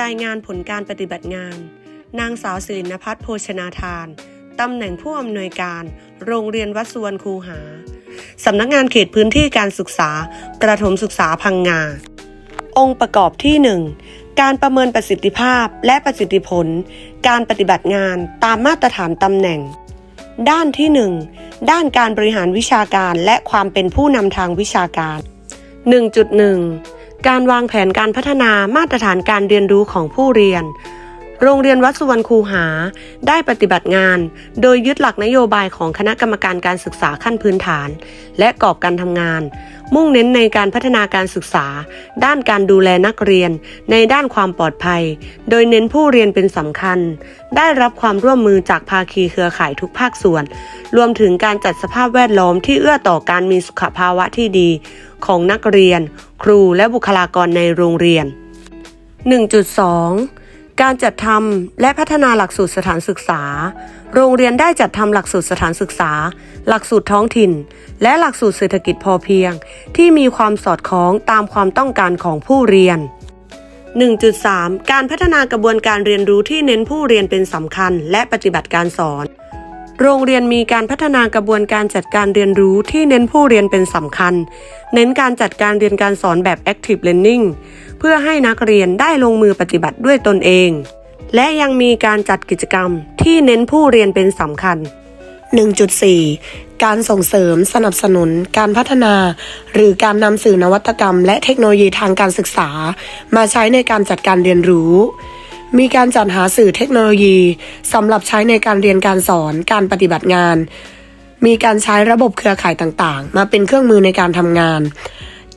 รายงานผลการปฏิบัติงาน นางสาวสิรินพัฒน์โภชนาทานตำแหน่งผู้อำนวยการ โรงเรียนวัดสวรรณคูหาสำนักงานเขตพื้นที่การศึกษา ประถมศึกษาพังงา องค์ประกอบที่ 1 การประเมินประสิทธิภาพและประสิทธิผล การปฏิบัติงานตามมาตรฐานตำแหน่ง ด้านที่ 1 ด้านการบริหารวิชาการและความเป็นผู้นำทางวิชาการ 1.1 การวางแผนการพัฒนามาตรฐานการเรียนรู้ของผู้เรียน โรงเรียนวัดสุวรรณคูหา ได้ปฏิบัติงาน โดยยึดหลักนโยบายของคณะกรรมการการศึกษาขั้นพื้นฐาน และกรอบการทำงาน มุ่งเน้นในการพัฒนาการศึกษา ด้านการดูแลนักเรียน ในด้านความปลอดภัย โดยเน้นผู้เรียนเป็นสำคัญ ได้รับความร่วมมือจากภาคีเครือข่ายทุกภาคส่วน รวมถึงการจัดสภาพแวดล้อมที่เอื้อต่อการมีสุขภาวะที่ดี ของนักเรียน ครูและบุคลากรในโรงเรียน 1.2 การจัดทำและพัฒนาหลักสูตรสถานศึกษา โรงเรียนได้จัดทำหลักสูตรสถานศึกษา หลักสูตรท้องถิ่น และหลักสูตรเศรษฐกิจพอเพียง ที่มีความสอดคล้องตามความต้องการของผู้เรียน 1.3 การพัฒนากระบวนการเรียนรู้ที่เน้นผู้เรียนเป็นสำคัญและปฏิบัติการสอน โรงเรียนมีการพัฒนากระบวนการจัดการเรียนรู้ที่เน้นผู้เรียนเป็นสำคัญ เน้นการจัดการเรียนการสอนแบบ active learning เพื่อให้นักเรียนได้ลงมือปฏิบัติด้วยตนเอง และยังมีการจัดกิจกรรมที่เน้นผู้เรียนเป็นสำคัญ 1.4 การส่งเสริมสนับสนุน การพัฒนา หรือการนำสื่อนวัตกรรม และเทคโนโลยีทางการศึกษา มาใช้ในการจัดการเรียนรู้ มีการจัดหาสื่อเทคโนโลยีสำหรับใช้ในการเรียนการสอนการปฏิบัติงาน มีการใช้ระบบเครือข่ายต่างๆ มาเป็นเครื่องมือในการทำงาน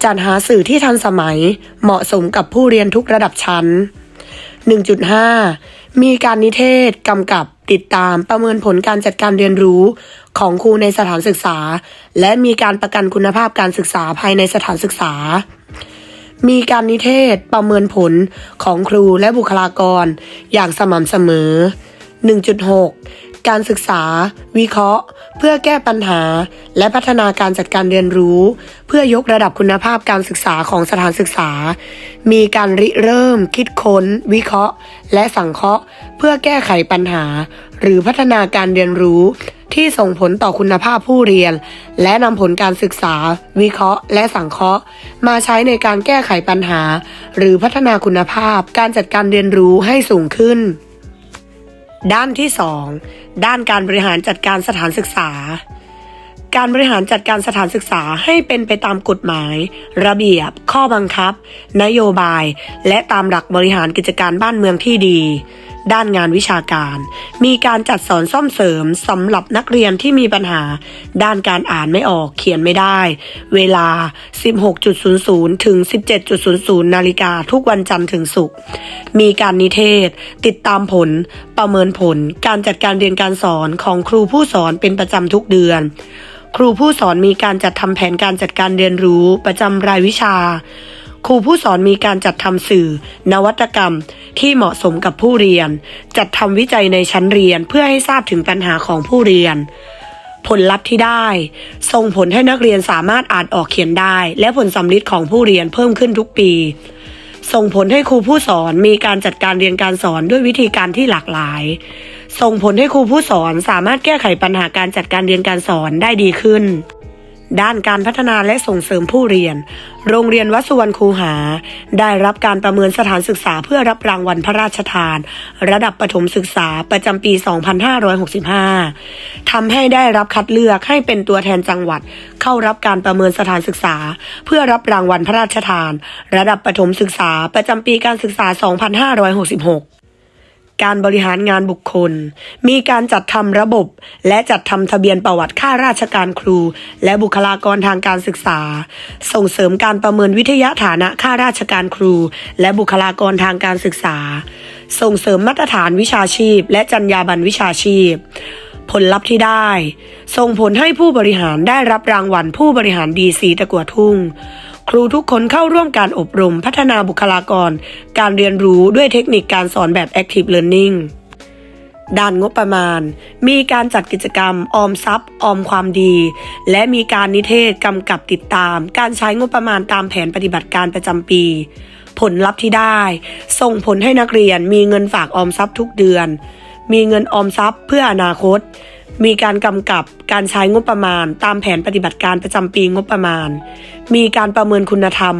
จัดหาสื่อที่ทันสมัยเหมาะสมกับผู้เรียนทุกระดับชั้น 1.5 มีการนิเทศกำกับติดตามประเมินผลการจัดการเรียนรู้ของครูในสถานศึกษา และมีการประกันคุณภาพการศึกษาภายในสถานศึกษา มีการนิเทศประเมินผลของครูและบุคลากร อย่างสม่ำเสมอ 1.6 การศึกษา วิเคราะห์ เพื่อแก้ปัญหา และพัฒนาการจัดการเรียนรู้ เพื่อยกระดับคุณภาพการศึกษาของสถานศึกษา มีการริเริ่ม คิดค้น วิเคราะห์ และสังเคราะห์ เพื่อแก้ไขปัญหา หรือพัฒนาการเรียนรู้ ที่ส่งผลต่อคุณภาพผู้เรียน และนำผลการศึกษา วิเคราะห์ และสังเคราะห์ มาใช้ในการแก้ไขปัญหา หรือพัฒนาคุณภาพการจัดการเรียนรู้ให้สูงขึ้น ด้านที่ 2 ด้านการบริหารจัดการสถานศึกษาการบริหารจัดการสถานศึกษาให้เป็นไปตามกฎหมาย ระเบียบ ข้อบังคับ นโยบาย และตามหลักบริหารกิจการบ้านเมืองที่ดี ด้านงานวิชาการ มีการจัดสอนซ่อมเสริมสำหรับนักเรียนที่มีปัญหา ด้านการอ่านไม่ออกเขียนไม่ได้ เวลา 16.00 ถึง 17.00 นาฬิกาทุกวันจันทร์ถึงศุกร์มีการนิเทศ ติดตามผล ประเมินผล การจัดการเรียนการสอนของครูผู้สอนเป็นประจำทุกเดือนครูผู้สอนมีการจัดทำแผนการจัดการเรียนรู้ประจำรายวิชา ครูผู้สอนมีการจัดทำสื่อ นวัตกรรม ที่เหมาะสมกับผู้เรียน จัดทำวิจัยในชั้นเรียนเพื่อให้ทราบถึงปัญหาของผู้เรียน ผลลัพธ์ที่ได้ ส่งผลให้นักเรียนสามารถอ่านออกเขียนได้ และผลสำลิดของผู้เรียนเพิ่มขึ้นทุกปี ส่งผลให้ครูผู้สอนมีการจัดการเรียนการสอนด้วยวิธีการที่หลากหลาย ส่งผลให้ครูผู้สอนสามารถแก้ไขปัญหาการจัดการเรียนการสอนได้ดีขึ้น ด้านการพัฒนาและส่งเสริมผู้เรียน โรงเรียนวัดสุวรรณคูหา ได้รับการประเมินสถานศึกษาเพื่อรับรางวัลพระราชทาน ระดับประถมศึกษาประจำปี 2565 ทำให้ได้รับคัดเลือกให้เป็นตัวแทนจังหวัด เข้ารับการประเมินสถานศึกษา เพื่อรับรางวัลพระราชทาน ระดับประถมศึกษาประจำปีการศึกษา 2566 การบริหารงานบุคคล มีการจัดทำระบบ และจัดทำทะเบียนประวัติข้าราชการครู และบุคลากรทางการศึกษา ส่งเสริมการประเมินวิทยาฐานะข้าราชการครู และบุคลากรทางการศึกษา ส่งเสริมมาตรฐานวิชาชีพ และจรรยาบรรณวิชาชีพผลลัพธ์ที่ได้ ส่งผลให้ผู้บริหารได้รับรางวัลผู้บริหารดีสีตะกัวทุ่ง ครูทุกคนเข้าร่วมการอบรมพัฒนาบุคลากร การเรียนรู้ด้วยเทคนิคการสอนแบบ Active Learning ด้านงบประมาณ มีการจัดกิจกรรมออมทรัพย์ ออมความดี และมีการนิเทศกำกับติดตาม การใช้งบประมาณตามแผนปฏิบัติการประจำปี ผลลัพธ์ที่ได้ ส่งผลให้นักเรียนมีเงินฝากออมทรัพย์ทุกเดือน มีเงินออมทรัพย์เพื่ออนาคต มีการกำกับการใช้งบประมาณ ตามแผนปฏิบัติการประจำปีงบประมาณ มีการประเมินคุณธรรม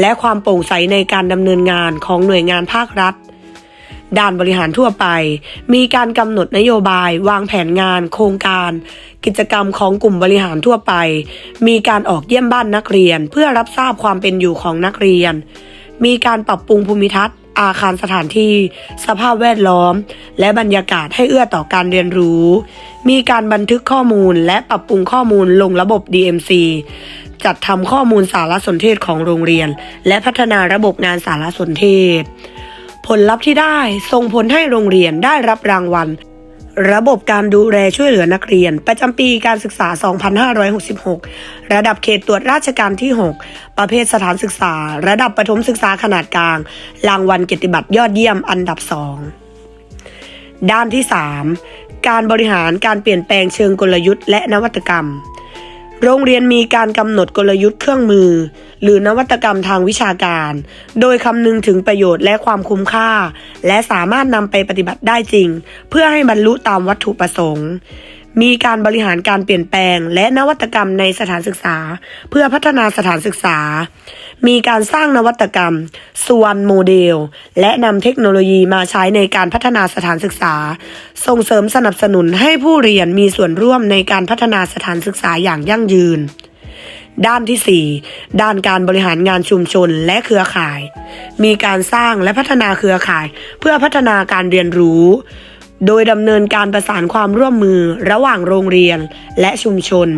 และความโปร่งใสในการดำเนินงานของหน่วยงานภาครัฐ ด้านบริหารทั่วไป มีการกำหนดนโยบาย วางแผนงาน โครงการ กิจกรรมของกลุ่มบริหารทั่วไป มีการออกเยี่ยมบ้านนักเรียน เพื่อรับทราบความเป็นอยู่ของนักเรียน มีการปรับปรุงภูมิทัศน์ อาคารสถานที่ สภาพแวดล้อม และบรรยากาศให้เอื้อต่อการเรียนรู้ มีการบันทึกข้อมูลและปรับปรุงข้อมูลลงระบบ DMC จัดทำข้อมูลสารสนเทศของโรงเรียน และพัฒนาระบบงานสารสนเทศ ผลลัพธ์ที่ได้ส่งผลให้โรงเรียนได้รับรางวัล ระบบการดูแลช่วยเหลือนักเรียน ประจำปีการศึกษา 2566 ระดับเขตตรวจราชการที่ 6 ประเภทสถานศึกษา ระดับประถมศึกษาขนาดกลาง รางวัลเกียรติบัตรยอดเยี่ยมอันดับ 2 ด้านที่ 3 การบริหารการเปลี่ยนแปลงเชิงกลยุทธ์และนวัตกรรม โรงเรียนมีการกำหนดกลยุทธ์เครื่องมือ หรือนวัตกรรมทางวิชาการ โดยคำนึงถึงประโยชน์และความคุ้มค่า และสามารถนำไปปฏิบัติได้จริง เพื่อให้บรรลุตามวัตถุประสงค์ มีการบริหารการเปลี่ยนแปลง และนวัตกรรมในสถานศึกษา เพื่อพัฒนาสถานศึกษา มีการสร้างนวัตกรรม ส่วนโมเดล และนำเทคโนโลยีมาใช้ในการพัฒนาสถานศึกษา ส่งเสริมสนับสนุนให้ผู้เรียนมีส่วนร่วมในการพัฒนาสถานศึกษาอย่างยั่งยืนด้านที่ 4 ด้านการบริหารงานชุมชนและเครือข่าย มีการสร้างและพัฒนาเครือข่าย เพื่อพัฒนาการเรียนรู้ โดยดำเนินการประสานความร่วมมือระหว่างโรงเรียนและชุมชน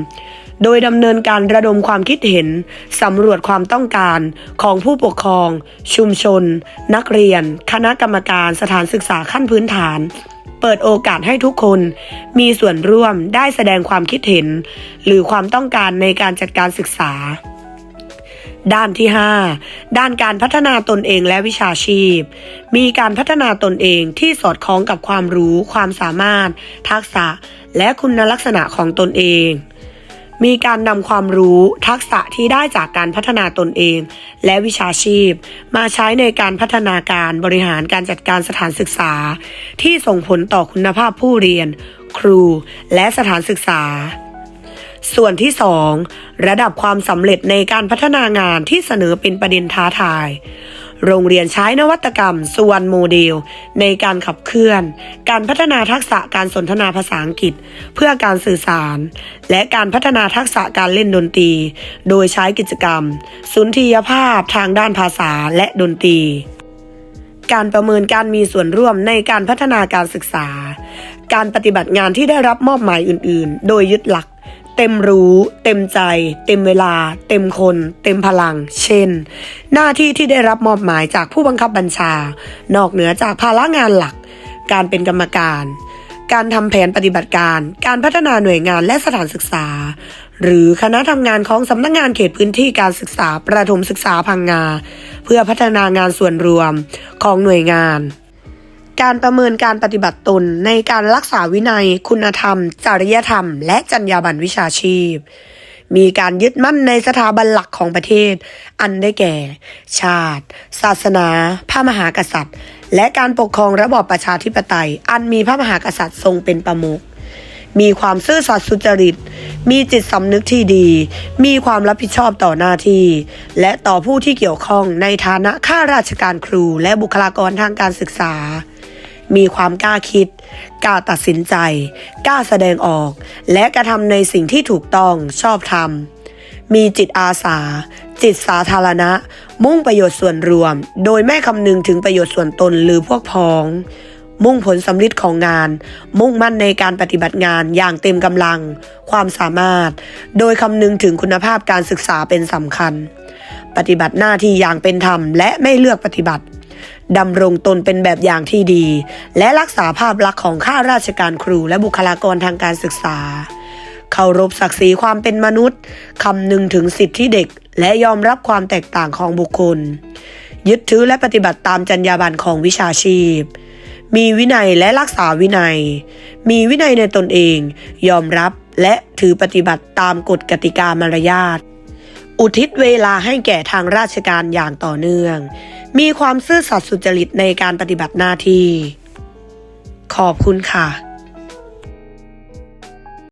โดยดำเนินการระดมความคิดเห็นสำรวจความต้องการของผู้ปกครอง ชุมชน นักเรียน คณะกรรมการสถานศึกษาขั้นพื้นฐานเปิดโอกาสให้ทุกคนมีส่วนร่วมได้แสดงความคิดเห็น หรือความต้องการในการจัดการศึกษา ด้านที่ 5 ด้านการพัฒนาตนเองและวิชาชีพ มีการพัฒนาตนเองที่สอดคล้องกับความรู้ ความสามารถ ทักษะ และคุณลักษณะของตนเอง มีการนำความรู้ทักษะที่ได้จากการพัฒนาตนเอง และวิชาชีพ มาใช้ในการพัฒนาการบริหารการจัดการสถานศึกษา ที่ส่งผลต่อคุณภาพผู้เรียน ครู และสถานศึกษา ส่วนที่ 2 ระดับความสำเร็จในการพัฒนางานที่เสนอเป็นประเด็นท้าทาย โรงเรียนใช้นวัตกรรมส่วนโมเดล ในการขับเคลื่อน การพัฒนาทักษะการสนทนาภาษาอังกฤษ เพื่อการสื่อสาร และการพัฒนาทักษะการเล่นดนตรี โดยใช้กิจกรรม สุนทรียภาพทางด้านภาษาและดนตรี การประเมินการมีส่วนร่วมในการพัฒนาการศึกษา การปฏิบัติงานที่ได้รับมอบหมายอื่น ๆ โดยยึดหลัก เต็มรู้ เต็มใจ เต็มเวลา เต็มคน เต็มพลัง เช่น หน้าที่ที่ได้รับมอบหมายจากผู้บังคับบัญชา นอกเหนือจากภาระงานหลัก การเป็นกรรมการ การทำแผนปฏิบัติการ การพัฒนาหน่วยงานและสถานศึกษา หรือคณะทำงานของสำนักงานเขตพื้นที่การศึกษาประถมศึกษาพังงา เพื่อพัฒนางานส่วนรวมของหน่วยงาน การประเมินการปฏิบัติตนในการรักษาวินัย คุณธรรม จริยธรรม และจรรยาบรรณวิชาชีพ มีการยึดมั่นในสถาบันหลักของประเทศ อันได้แก่ ชาติ ศาสนา พระมหากษัตริย์ และการปกครองระบอบประชาธิปไตย อันมีพระมหากษัตริย์ทรงเป็นประมุขมีความซื่อสัตย์สุจริต มีจิตสำนึกที่ดี มีความรับผิดชอบต่อหน้าที่ และต่อผู้ที่เกี่ยวข้องในฐานะข้าราชการครูและบุคลากรทางการศึกษา มีความกล้าคิด กล้าตัดสินใจ กล้าแสดงออก และกระทำในสิ่งที่ถูกต้องชอบธรรม มีจิตอาสา จิตสาธารณะ มุ่งประโยชน์ส่วนรวม โดยไม่คำนึงถึงประโยชน์ส่วนตนหรือพวกพ้อง มุ่งผลสำลิดของงาน มุ่งมั่นในการปฏิบัติงานอย่างเต็มกำลัง ความสามารถ โดยคำนึงถึงคุณภาพการศึกษาเป็นสำคัญ ปฏิบัติหน้าที่อย่างเป็นธรรมและไม่เลือกปฏิบัติ ดำรงตนเป็นแบบอย่างที่ดี และรักษาภาพลักษณ์ของข้าราชการครูและบุคลากรทางการศึกษา เคารพศักดิ์ศรีความเป็นมนุษย์คำนึงถึงสิทธิเด็ก และยอมรับความแตกต่างของบุคคล ยึดถือและปฏิบัติตามจรรยาบรรณของวิชาชีพ มีวินัยและรักษาวินัย มีวินัยในตนเอง ยอมรับและถือปฏิบัติตามกฎกติกามารยาท อุทิศเวลาให้แก่ทางราชการอย่างต่อเนื่อง มีความซื่อสัตย์สุจริตในการปฏิบัติหน้าที่ ขอบคุณค่ะ